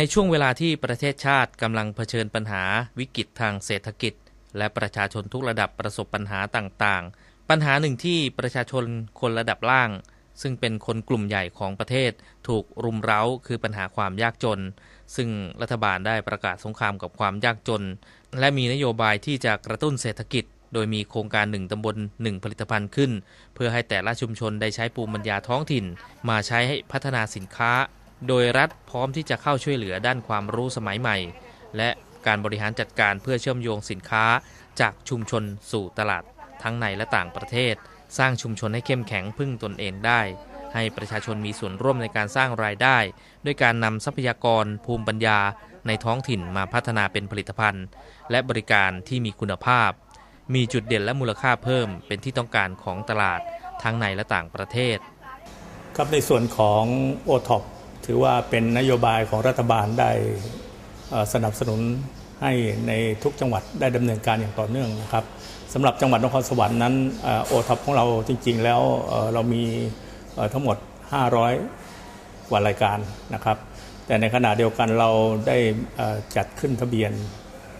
ในช่วงเวลาที่ประเทศชาติกำลังเผชิญปัญหาวิกฤตทางเศรษฐกิจ และประชาชนทุกระดับประสบปัญหาต่างๆ ปัญหาหนึ่งที่ประชาชนคนระดับล่าง ซึ่งเป็นคนกลุ่มใหญ่ของประเทศ ถูกรุมเร้าคือปัญหาความยากจน ซึ่งรัฐบาลได้ประกาศสงครามกับความยากจน และมีนโยบายที่จะกระตุ้นเศรษฐกิจ โดยมีโครงการหนึ่งตำบลหนึ่งผลิตภัณฑ์ขึ้น เพื่อให้แต่ละชุมชนได้ใช้ภูมิปัญญาท้องถิ่น มาใช้ให้พัฒนาสินค้า โดยรัฐพร้อมที่จะเข้าช่วยเหลือด้านความรู้สมัยใหม่ และการบริหารจัดการเพื่อเชื่อมโยงสินค้าจากชุมชนสู่ตลาดทั้งในและต่างประเทศ สร้างชุมชนให้เข้มแข็งพึ่งตนเองได้ ให้ประชาชนมีส่วนร่วมในการสร้างรายได้ ด้วยการนำทรัพยากร ภูมิปัญญา ในท้องถิ่นมาพัฒนาเป็นผลิตภัณฑ์ และบริการที่มีคุณภาพ มีจุดเด่นและมูลค่าเพิ่มเป็นที่ต้องการของตลาดทั้งในและต่างประเทศครับในส่วนของโอท็อป ถือว่าเป็นนโยบายของรัฐบาลได้สนับสนุนให้ในทุกจังหวัดได้ดำเนินการอย่างต่อเนื่องนะครับสำหรับจังหวัดนครสวรรค์นั้นโอท็อปของเราจริง ๆ แล้วเรามีทั้งหมด 500 กว่ารายการนะครับ แต่ในขณะเดียวกันเราได้จัดขึ้นทะเบียน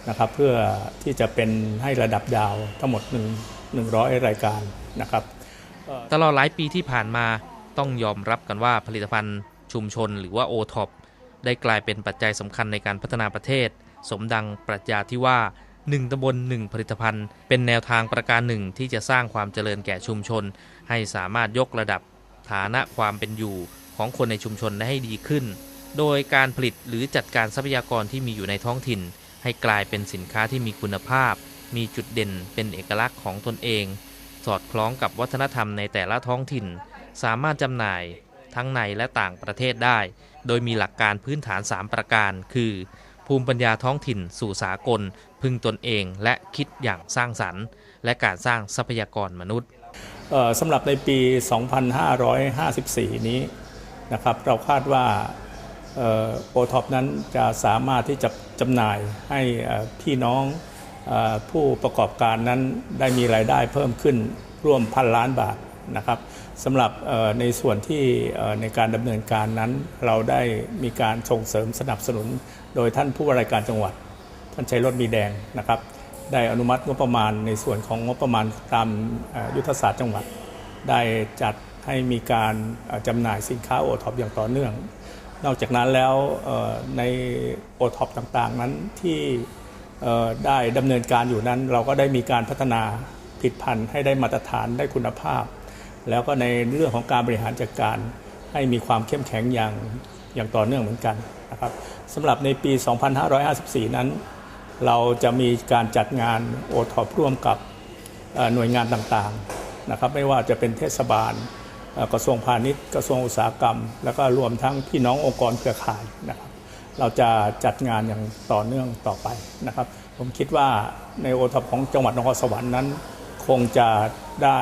นะครับเพื่อที่จะเป็นให้ระดับดาวทั้งหมด1 100 รายการนะครับตลอดหลายปีที่ผ่านมาต้องยอมรับกันว่าผลิตภัณฑ์ ชุมชนหรือว่า o t o p ได้กลายเป็นปัจจัยสำคัญในการพัฒนาประเทศ สมดังปรัชญาที่ว่า 1ตำบล1ผลิตภัณฑ์ เป็นแนวทางประการหนึ่งที่จะสร้างความเจริญแก่ชุมชน ให้สามารถยกระดับฐานะความเป็นอยู่ของคนในชุมชนได้ให้ดีขึ้น โดยการผลิตหรือจัดการทรัพยากรที่มีอยู่ในท้องถิ่น ให้กลายเป็นสินค้าที่มีคุณภาพ มีจุดเด่นเป็นเอกลักษณ์ของตนเอง สอดคล้องกับวัฒนธรรมในแต่ละท้องถิ่น สามารถจำหน่าย ทั้งในและต่างประเทศได้ โดยมีหลักการพื้นฐาน 3 ประการ คือ ภูมิปัญญาท้องถิ่น สู่สากล พึงตนเองและคิดอย่างสร้างสรรค์ และการสร้างทรัพยากรมนุษย์สำหรับในปี 2554 นี้นะครับเราคาดว่าโอท็อปนั้นจะสามารถที่จะจำหน่ายให้พี่น้องผู้ประกอบการนั้นได้มีรายได้เพิ่มขึ้นร่วมพันล้านบาท นะครับสำหรับในส่วนที่ในการดำเนินการนั้น เราได้มีการส่งเสริมสนับสนุน โดยท่านผู้ว่าราชการจังหวัด ท่านชัยรถมีแดงนะครับ ได้อนุมัติงบประมาณในส่วนของงบประมาณตามยุทธศาสตร์จังหวัด ได้จัดให้มีการจำหน่ายสินค้าโอท็อปอย่างต่อเนื่อง นอกจากนั้นแล้วในโอท็อปต่างๆนั้นที่ได้ดำเนินการอยู่นั้น เราก็ได้มีการพัฒนาผลิดพันธุ์ให้ได้มาตรฐานได้คุณภาพ แล้วก็ในเรื่องของการบริหารจัดการให้มีความเข้มแข็งอย่างอย่างต่อเนื่องเหมือนกันนะครับสำหรับในปี 2554 นั้น เราจะมีการจัดงานโอท็อปร่วมกับหน่วยงานต่างๆนะครับไม่ว่าจะเป็นเทศบาลกระทรวงพาณิชย์กระทรวงอุตสาหกรรม แล้วก็รวมทั้งพี่น้ององค์กรเครือข่ายนะครับเราจะจัดงานอย่างต่อเนื่องต่อไปนะครับ ผมคิดว่าในโอท็อปของจังหวัดนครสวรรค์นั้น คงจะได้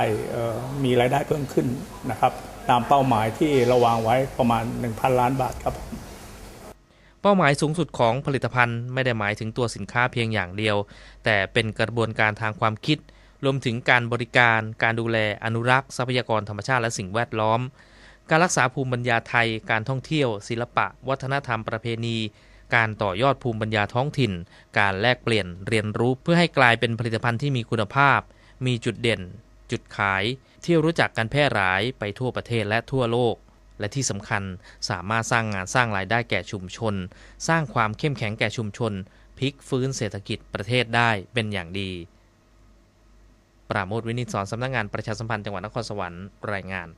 มีรายได้เพิ่มขึ้นนะครับ ตามเป้าหมายที่เราวางไว้ประมาณ 1,000 ล้านบาทครับ เป้าหมายสูงสุดของผลิตภัณฑ์ไม่ได้หมายถึงตัวสินค้าเพียงอย่างเดียว แต่เป็นกระบวนการทางความคิด รวมถึงการบริการ การดูแลอนุรักษ์ ทรัพยากรธรรมชาติและสิ่งแวดล้อม การรักษาภูมิปัญญาไทย การท่องเที่ยว ศิลปะ วัฒนธรรมประเพณีการต่อยอดภูมิปัญญาท้องถิ่น การแลกเปลี่ยนเรียนรู้เพื่อให้กลายเป็นผลิตภัณฑ์ที่มีคุณภาพ มีจุดเด่น จุดขาย ที่รู้จักกันแพร่หลายไปทั่วประเทศและทั่วโลก และที่สำคัญสามารถสร้างงานสร้างรายได้แก่ชุมชน สร้างความเข้มแข็งแก่ชุมชน พลิกฟื้นเศรษฐกิจประเทศได้เป็นอย่างดี ปราโมทวินิจสอนสำนักงงานประชาสัมพันธ์จังหวัดนครสวรรค์รายงาน